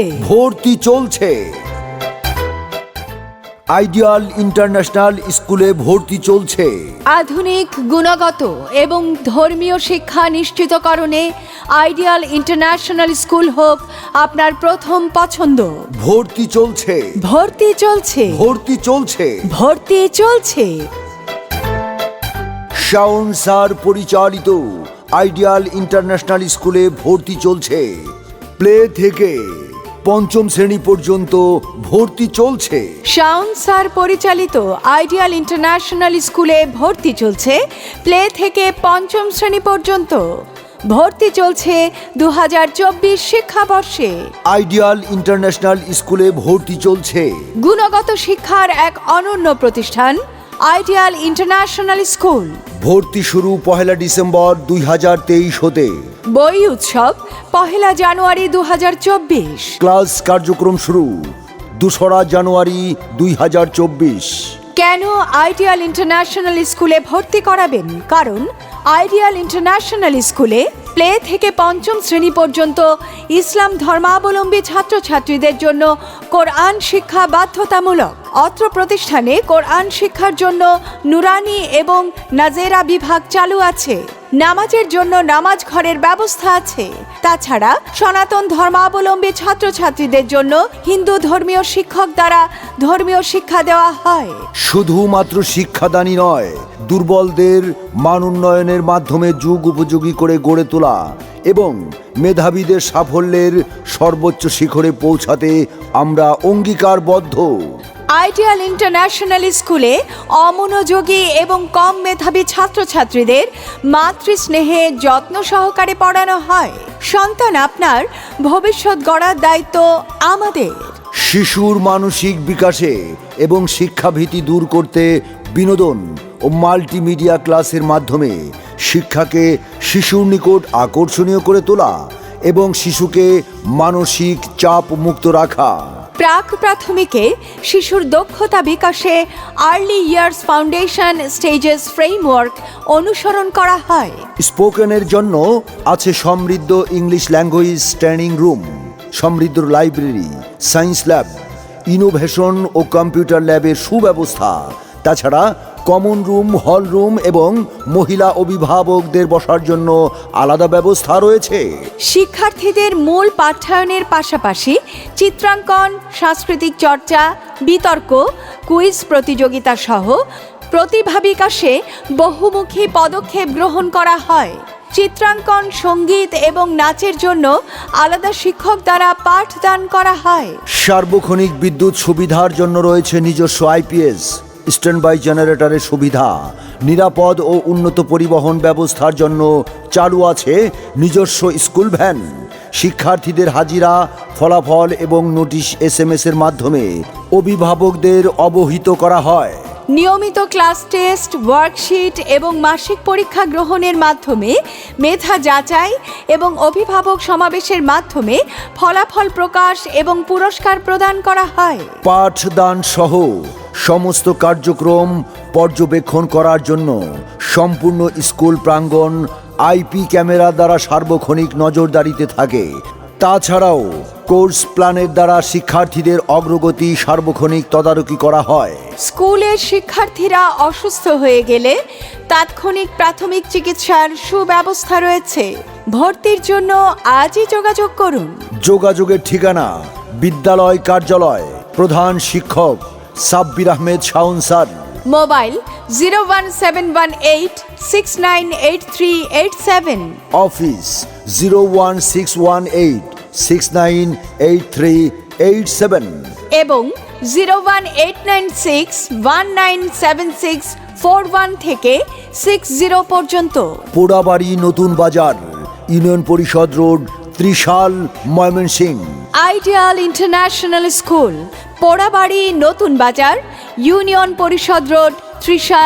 ভর্তি চলছে। Ideal international স্কুলে ভর্তি চলছে। আধুনিক গুণগত এবং ধর্মীয় শিক্ষা নিশ্চিতকরণে আইডিয়াল ইন্টারন্যাশনাল স্কুল হোক আপনার প্রথম পছন্দ। ভর্তি চলছে। ভর্তি চলছে। ভর্তি চলছে। ভর্তি চলছে। শাওন স্যার পরিচালিত আইডিয়াল ইন্টারন্যাশনাল স্কুলে ভর্তি চলছে। প্লে থেকে পঞ্চম শ্রেণি পর্যন্ত ভর্তি চলছে। শাওন স্যার পরিচালিত আইডিয়াল ইন্টারন্যাশনাল স্কুলে ভর্তি চলছে প্লে থেকে পঞ্চম শ্রেণি পর্যন্ত। ভর্তি চলছে দু হাজার চব্বিশ শিক্ষাবর্ষে। আইডিয়াল ইন্টারন্যাশনাল স্কুলে ভর্তি চলছে। গুণগত শিক্ষার এক অনন্য প্রতিষ্ঠান আইডিয়াল ইন্টারন্যাশনাল স্কুল। ভর্তি শুরু পহেলা ডিসেম্বর দুই হাজার তেইশ হতে। বই উৎসব পহেলা জানুয়ারি দু হাজার চব্বিশ। ক্লাস কার্যক্রম শুরু দোসরা জানুয়ারি দুই হাজার চব্বিশ। কেন আইডিয়াল ইন্টারন্যাশনাল স্কুলে ভর্তি করাবেন? কারণ আইডিয়াল ইন্টারন্যাশনাল স্কুলে প্লে থেকে পঞ্চম শ্রেণি পর্যন্ত ইসলাম ধর্মাবলম্বী ছাত্রছাত্রীদের জন্য কোরআন শিক্ষা বাধ্যতামূলক। অত্র প্রতিষ্ঠানে কোরআন শিক্ষার জন্য নুরানি এবং নাজেরা বিভাগ চালু আছে। নামাজের জন্য নামাজ ঘরের ব্যবস্থা আছে। তাছাড়া সনাতন ধর্মাবলম্বী ছাত্রছাত্রীদের জন্য হিন্দু ধর্মীয় শিক্ষক দ্বারা ধর্মীয় শিক্ষা দেওয়া হয়। শুধুমাত্র শিক্ষাদানই নয়, দুর্বলদের মান উন্নয়নের মাধ্যমে যুগ উপযোগী করে গড়ে তোলা এবং মেধাবীদের সাফল্যের সর্বোচ্চ শিখরে পৌঁছাতে আমরা অঙ্গীকারবদ্ধ। আইডিয়াল ইন্টারন্যাশনাল স্কুলে অমনোযোগী এবং কম মেধাবী ছাত্রছাত্রীদের মাতৃস্নেহে যত্ন সহকারে পড়ানো হয়। সন্তান আপনার ভবিষ্যৎ গড়ার দায়িত্ব আমাদের। শিশুর মানসিক বিকাশে এবং শিক্ষাভীতি দূর করতে বিনোদন ও মাল্টিমিডিয়া ক্লাসের মাধ্যমে শিক্ষাকে শিশুর নিকট আকর্ষণীয় করে তোলা এবং শিশুকে মানসিক চাপ মুক্ত রাখা। প্রাক প্রাথমিকে শিশুর দক্ষতা বিকাশে early years foundation stages framework অনুসরণ করা হয়। স্পোকেনের জন্য আছে সমৃদ্ধ ইংলিশ ল্যাঙ্গুয়েজ ট্রেনিং রুম, সমৃদ্ধ লাইব্রেরি, সায়েন্স ল্যাব ইনোভেশন ও কম্পিউটার ল্যাবের সুব্যবস্থা, তাছাড়া কমন রুম হল রুম এবং মহিলা অভিভাবকদের বসার জন্য আলাদা ব্যবস্থা রয়েছে। শিক্ষার্থীদের মূল পাঠ্যায়নের পাশাপাশি চিত্রাঙ্কন সাংস্কৃতিক চর্চা বিতর্ক কুইজ প্রতিযোগিতা সহ প্রতিভা বিকাশে বহুমুখী পদক্ষেপ গ্রহণ করা হয়। চিত্রাঙ্কন সংগীত এবং নাচের জন্য আলাদা শিক্ষক দ্বারা পাঠদান করা হয়। সার্বক্ষণিক বিদ্যুৎ সুবিধার জন্য রয়েছে নিজস্ব আইপিএস। স্ট্যান্ড বাই জেনারেটরের সুবিধা। নিরাপদ ও উন্নত পরিবহন ব্যবস্থার জন্য চালু আছে নিজস্ব স্কুল ভ্যান। শিক্ষার্থীদের হাজিরা ফলাফল এবং নোটিশ এস এম এর মাধ্যমে অভিভাবকদের অবহিত করা হয়। নিয়মিত ক্লাস টেস্ট ওয়ার্কশিট এবং মাসিক পরীক্ষা গ্রহণের মাধ্যমে মেধা যাচাই এবং অভিভাবক সমাবেশের মাধ্যমে ফলাফল প্রকাশ এবং পুরস্কার প্রদান করা হয়। পাঠদান সহ সমস্ত কার্যক্রম পর্যবেক্ষণ করার জন্য সম্পূর্ণ স্কুল প্রাঙ্গণ আইপি ক্যামেরা দ্বারা সার্বক্ষণিক নজরদারিতে থাকে। তাছাড়াও কোর্স প্ল্যানের দ্বারা শিক্ষার্থীদের অগ্রগতি সার্বক্ষণিক তদারকি করা হয়। স্কুলের শিক্ষার্থীরা অসুস্থ হয়ে গেলে তাৎক্ষণিক প্রাথমিক চিকিৎসার সুব্যবস্থা রয়েছে। ভর্তির জন্য আজই যোগাযোগ করুন। যোগাযোগের ঠিকানা বিদ্যালয় কার্যালয় প্রধান শিক্ষক Sabbir Ahmed Shaon sir. Mobile zero one seven one eight six nine eight three eight seven. Office zero one six one eight six nine eight three eight seven. এবং zero one eight nine six one nine seven six four one থেকে six zero পর্যন্ত। Porabari Notun Bazar union Parishad road Trishal Mymensingh ideal international school Porabari Notun Bazar union পরিষদ road Trishal